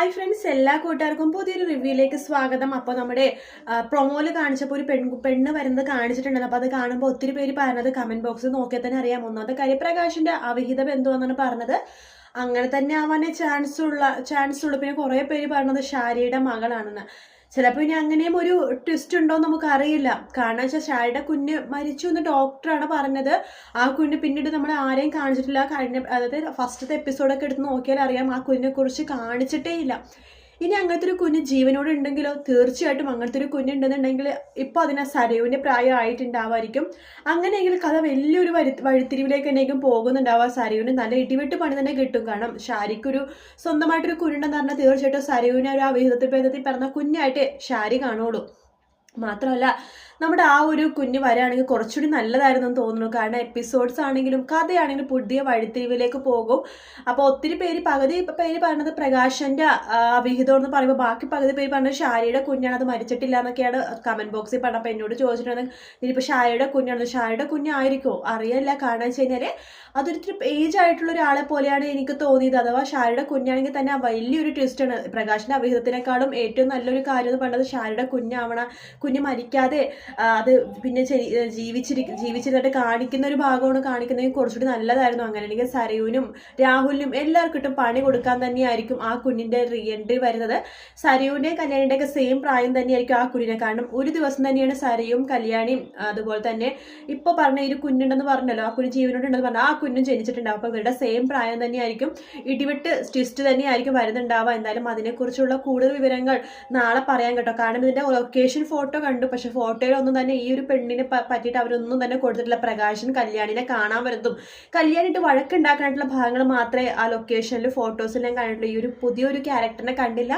Hi friends എല്ലാ കൂട്ടുകാർക്കും പുതിയൊരു റിവ്യൂയിലേക്ക് സ്വാഗതം. അപ്പോൾ നമ്മുടെ പ്രൊമോയിൽ കാണിച്ചപ്പോൾ ഒരു പെൺ പെണ്ണ് വരുന്നത് കാണിച്ചിട്ടുണ്ടായിരുന്നു. അപ്പോൾ അത് കാണുമ്പോൾ ഒത്തിരി പേര് പറഞ്ഞത് കമന്റ് ബോക്സിൽ നോക്കിയാൽ തന്നെ അറിയാം. ഒന്നാമത്തെ കരിപ്രകാശിന്റെ അവിഹിത ബന്ധുവെന്നാണ് പറഞ്ഞത്. അങ്ങനെ തന്നെ ആവാനേ ചാൻസ് ഉള്ള ചാൻസ് ഉള്ളു. പിന്നെ കുറേ പേര് പറഞ്ഞത് ഷാരിയുടെ മകളാണെന്ന്. ചിലപ്പോൾ ഇനി അങ്ങനെയും ഒരു ട്വിസ്റ്റ് ഉണ്ടോ നമുക്ക് അറിയില്ല. കാരണം വെച്ചാൽ ഷായുടെ കുഞ്ഞ് മരിച്ചു എന്ന് ഡോക്ടറാണ് പറഞ്ഞത്. ആ കുഞ്ഞ് പിന്നീട് നമ്മൾ ആരെയും കാണിച്ചിട്ടില്ല. കഴിഞ്ഞ അതായത് ഫസ്റ്റത്തെ എപ്പിസോഡൊക്കെ എടുത്ത് നോക്കിയാൽ അറിയാം ആ കുഞ്ഞിനെ കുറിച്ച് കാണിച്ചിട്ടേ ഇല്ല. ഇനി അങ്ങനത്തെ ഒരു കുഞ്ഞ് ജീവനോട് ഉണ്ടെങ്കിലോ തീർച്ചയായിട്ടും അങ്ങനത്തെ ഒരു കുഞ്ഞുണ്ടെന്നുണ്ടെങ്കിൽ ഇപ്പോൾ അതിനെ സരയുവിന്റെ പ്രായം ആയിട്ടുണ്ടാവായിരിക്കും അങ്ങനെയെങ്കിൽ കഥ വലിയൊരു വരു വഴിത്തിരിവിലേക്ക് എന്നെങ്കിലും പോകുന്നുണ്ടാവുക സരയുവിന് നല്ല ഇടിവെട്ട് പണി തന്നെ കിട്ടും. കാരണം ഷാരിക്കൊരു സ്വന്തമായിട്ടൊരു കുഞ്ഞുണ്ടെന്ന് പറഞ്ഞാൽ തീർച്ചയായിട്ടും സരയുവിനെ ഒരു അവിഹിതത്തിൽ പറഞ്ഞ കുഞ്ഞായിട്ട് ഷാരി കാണുള്ളൂ. മാത്രമല്ല നമ്മുടെ ആ ഒരു കുഞ്ഞ് വരാണെങ്കിൽ കുറച്ചുകൂടി നല്ലതായിരുന്നു തോന്നുന്നു. കാരണം എപ്പിസോഡ്സ് ആണെങ്കിലും കഥയാണെങ്കിലും പുതിയ വഴിത്തിരിവിലേക്ക് പോകും. അപ്പോൾ ഒത്തിരി പേര് പകുതി പേര് പറഞ്ഞത് പ്രകാശന്റെ വിഹിതം എന്ന് പറയുമ്പോൾ ബാക്കി പകുതി പേര് പറഞ്ഞത് ഷാരിയുടെ കുഞ്ഞാണ്. അത് മരിച്ചിട്ടില്ല എന്നൊക്കെയാണ് കമന്റ് ബോക്സിൽ പറഞ്ഞത്. അപ്പോൾ എന്നോട് ചോദിച്ചിട്ടുണ്ടെങ്കിൽ ഇനിയിപ്പോൾ ഷാരിയുടെ കുഞ്ഞാണ്? ഷാരിയുടെ കുഞ്ഞായിരിക്കോ. അറിയില്ല. കാരണം വെച്ച് കഴിഞ്ഞാൽ അതൊരിത്തിരി ഏജ് ആയിട്ടുള്ള ഒരാളെ പോലെയാണ് എനിക്ക് തോന്നിയത്. അഥവാ ഷാരിയുടെ കുഞ്ഞാണെങ്കിൽ തന്നെ ആ വലിയൊരു ട്വിസ്റ്റാണ് പ്രകാശിന്റെ അവിഹിതത്തിനേക്കാളും ഏറ്റവും നല്ലൊരു കാര്യം എന്ന് പറഞ്ഞത് ഷാരിയുടെ കുഞ്ഞാവണം. കുഞ്ഞ് മരിക്കാതെ അത് പിന്നെ ജീവിച്ചിരി ജീവിച്ചിരുന്നിട്ട് കാണിക്കുന്ന ഒരു ഭാഗമാണ് കാണിക്കുന്നതെങ്കിൽ കുറച്ചുകൂടി നല്ലതായിരുന്നു. അങ്ങനെ അല്ലെങ്കിൽ സരയുവിനും രാഹുലിനും എല്ലാവർക്കും പണി കൊടുക്കാൻ തന്നെയായിരിക്കും ആ കുഞ്ഞിന്റെ റീഎൻട്രി വരുന്നത്. സരയുവിന്റെയും കല്യാണിന്റെയൊക്കെ സെയിം പ്രായം തന്നെയായിരിക്കും ആ കുഞ്ഞിനെ കാരണം ഒരു ദിവസം തന്നെയാണ് സരയും കല്യാണിയും അതുപോലെ തന്നെ ഇപ്പോൾ പറഞ്ഞ ഒരു കുഞ്ഞുണ്ടെന്ന് പറഞ്ഞല്ലോ ആ കുഞ്ഞ് ജീവനോടുണ്ടെന്ന് പറഞ്ഞു ആ കുഞ്ഞും ജനിച്ചിട്ടുണ്ടാവും. അപ്പോൾ ഇവരുടെ സെയിം പ്രായം തന്നെയായിരിക്കും. ഇടിവിട്ട് സ്റ്റിസ്റ്റ് തന്നെയായിരിക്കും വരുന്നുണ്ടാവുക. എന്തായാലും അതിനെക്കുറിച്ചുള്ള കൂടുതൽ വിവരങ്ങൾ നാളെ പറയാൻ കേട്ടോ. കാരണം ഇതിന്റെ ലൊക്കേഷൻ ഫോട്ടോ കണ്ടു. പക്ഷെ ഫോട്ടോയിലൊന്നും തന്നെ ഈ ഒരു പെണ്ണിനെ പറ്റിയിട്ട് അവരൊന്നും തന്നെ കൊടുത്തിട്ടില്ല. പ്രകാശൻ കല്യാണിനെ കാണാൻ വരുന്നതും. കല്യാണിട്ട് വഴക്കുണ്ടാക്കാനായിട്ടുള്ള ഭാഗങ്ങൾ മാത്രമേ ആ ലൊക്കേഷനിൽ ഫോട്ടോസിൽ ഞാൻ കണ്ടിട്ടുള്ളൂ. ഈ ഒരു പുതിയൊരു ക്യാരക്ടറിനെ കണ്ടില്ല.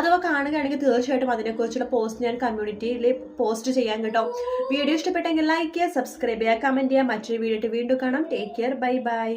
അഥവാ കാണുകയാണെങ്കിൽ തീർച്ചയായിട്ടും അതിനെക്കുറിച്ചുള്ള പോസ്റ്റ് ഞാൻ കമ്മ്യൂണിറ്റിയിൽ പോസ്റ്റ് ചെയ്യാൻ കേട്ടോ. വീഡിയോ ഇഷ്ടപ്പെട്ടെങ്കിൽ ലൈക്ക് ചെയ്യുക സബ്സ്ക്രൈബ് ചെയ്യുക കമന്റ് ചെയ്യുക. മറ്റൊരു വീഡിയോ വീണ്ടും കാണാം. Take care bye bye